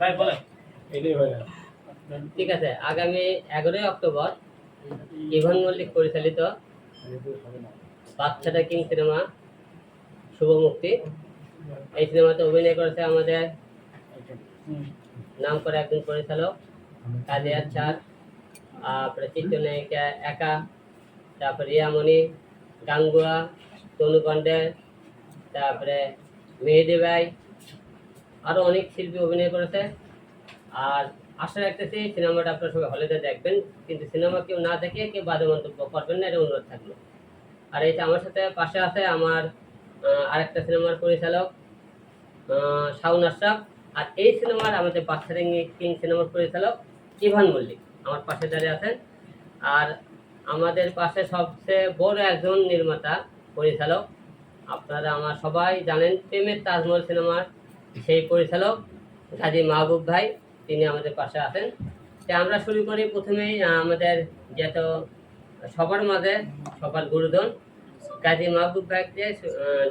ভাই বলেন। এটাই না ঠিক আছে আগামী এগারোই অক্টোবর ইভান মল্লিক পরিচালিত বাচ্চাটা কিং সিনেমা শুভ মুক্তি। এই সিনেমাতে অভিনয় করেছে আমাদের নাম করে একজন পরিচালক কাজী আচ্ছার তারপরে চিত্রনায়িকা একা তারপরে রিয়ামণি গাঙ্গুয়া তনু পান্ডে তারপরে মেহেদি ভাই আরও অনেক শিল্পী অভিনয় করেছে। আর আশা রাখতেছি সিনেমাটা আপনারা সবাই হলিতে দেখবেন। কিন্তু সিনেমা কেউ না দেখে কেউ বাদে মন্তব্য করবেন না, এটা অনুরোধ থাকল। আর এই আমার সাথে পাশে আছে আমার আরেকটা সিনেমার পরিচালক শাউন আশরাফ। আর এই সিনেমার আমাদের বাচ্চারিং কিং সিনেমার পরিচালক ইভান মল্লিক আমার পাশে দাঁড়িয়ে আছেন। আর আমাদের পাশে সবচেয়ে বড় একজন নির্মাতা, পরিচালক। আপনারা আমার সবাই জানেন প্রেমের তাজমহল সিনেমার সেই পরিচালক গাজী মাহবুব ভাই তিনি আমাদের পাশে আছেন। তো আমরা শুরু করি প্রথমেই আমাদের যেহেতু সবার মাঝে সবার গুরুজন। কাজী মাহবুব ভাই দিয়ে আহ,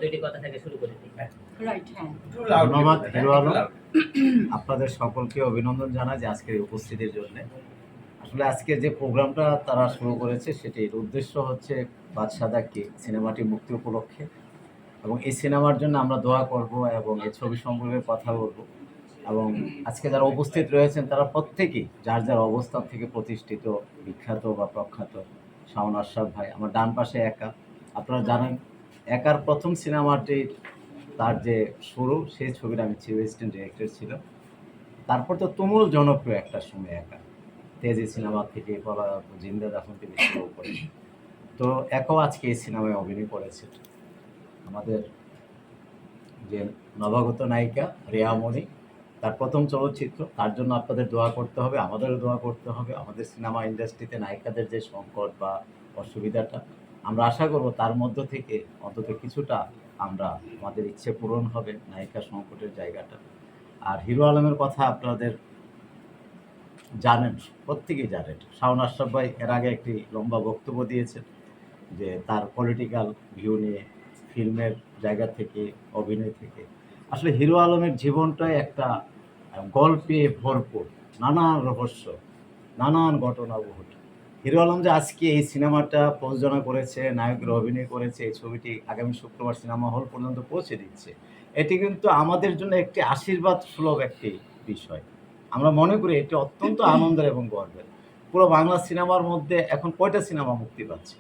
দুইটি কথা থেকে শুরু করে। দিই হ্যাঁ। ধন্যবাদ আপনাদের সকলকে অভিনন্দন জানাই যে আজকের উপস্থিতির জন্য। আসলে আজকের যে প্রোগ্রামটা তারা শুরু করেছে সেটির উদ্দেশ্য হচ্ছে বাদশাদা কে সিনেমাটি মুক্তি উপলক্ষে এবং এই সিনেমার জন্য আমরা দোয়া করব এবং এই ছবি সম্পর্কে কথা বলব। এবং আজকে যারা উপস্থিত রয়েছেন, তারা প্রত্যেকেই যার যার অবস্থান থেকে প্রতিষ্ঠিত, বিখ্যাত বা প্রখ্যাত, শাওন আশরাফ ভাই, আমার ডান পাশে একা। আপনারা জানেন, একার প্রথম সিনেমাটির তার যে শুরু, সেই ছবিটা আমি অ্যাসিস্ট্যান্ট ডিরেক্টর ছিল তারপর তো তুমুল জনপ্রিয় একটা সময় একা। তেজি সিনেমা থেকে বলা জিন্দা দাফন থেকে শুরু করে। তো একাও আজকে এই সিনেমায় অভিনয় করেছে। আমাদের যে নবাগত নায়িকা রেয়ামণি তার প্রথম চলচ্চিত্র, তার জন্য আপনাদের দোয়া করতে হবে, আমাদেরও দোয়া করতে হবে, আমাদের সিনেমা ইন্ডাস্ট্রিতে নায়িকাদের যে সংকট বা অসুবিধাটা, আমরা আশা করব তার মধ্য থেকে অন্তত কিছুটা আমরা আমাদের ইচ্ছে পূরণ হবে নায়িকা সংকটের জায়গাটা। আর হিরো আলমের কথা আপনাদের জানেন, প্রত্যেকেই জানেন। শাওন আশরাফ ভাই এর আগে একটি লম্বা বক্তব্য দিয়েছেন যে তার পলিটিক্যাল ভিউ নিয়ে ফিল্মের জায়গা থেকে, অভিনয় থেকে। আসলে হিরো আলমের জীবনটাই একটা গল্পে ভরপুর, নানান রহস্য, নানান ঘটনা বহু হিরো আলম যে আজকে এই সিনেমাটা প্রযোজনা করেছে, নায়কের অভিনয় করেছে, এই ছবিটি আগামী শুক্রবার সিনেমা হল পর্যন্ত পৌঁছে দিচ্ছে, এটি কিন্তু আমাদের জন্য একটি আশীর্বাদ সুলভ একটি বিষয়। আমরা মনে করি এটি অত্যন্ত আনন্দের এবং গর্বের। পুরো বাংলা সিনেমার মধ্যে এখন কয়টা সিনেমা মুক্তি পাচ্ছে?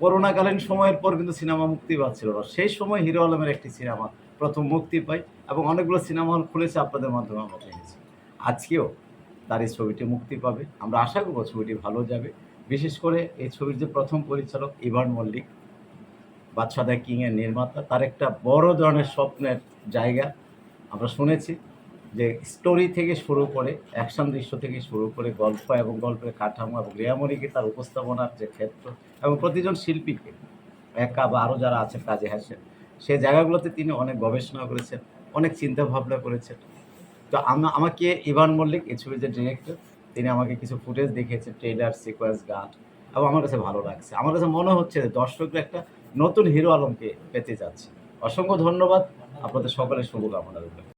করোনাকালীন সময়ের পর কিন্তু সিনেমা মুক্তি পাচ্ছিল না। সেই সময় হিরো আলমের একটি সিনেমা প্রথম মুক্তি পাই এবং অনেকগুলো সিনেমা হল খুলেছে আপনাদের মাধ্যমে আমরা পেয়েছি আজকেও তার এই ছবিটি মুক্তি পাবে। আমরা আশা করব ছবিটি ভালো যাবে। বিশেষ করে এই ছবির যে প্রথম পরিচালক ইভান মল্লিক, বাদশাদা কিংয়ের নির্মাতা, তার একটা বড় ধরনের স্বপ্নের জায়গা আমরা শুনেছি। যে স্টোরি থেকে শুরু করে অ্যাকশন দৃশ্য থেকে শুরু করে গল্প এবং গল্পের কাঠামো এবং রেয়ামরিকে তার উপস্থাপনার যে ক্ষেত্র এবং প্রতিজন শিল্পীকে, একা বা আরও যারা আছেন কাজে হাসেন সেই জায়গাগুলোতে তিনি অনেক গবেষণা করেছেন, অনেক চিন্তা ভাবনা করেছেন। তো আমাকে ইভান মল্লিক এই ছবির যে ডিরেক্টর তিনি আমাকে কিছু ফুটেজ দেখিয়েছেন ট্রেলার সিকোয়েন্স গান, এবং আমার কাছে ভালো লাগছে। আমার কাছে মনে হচ্ছে যে দর্শকরা একটা নতুন হিরো আলমকে পেতে যাচ্ছে। অসংখ্য ধন্যবাদ। আপনাদের সকলের শুভকামনা রইল।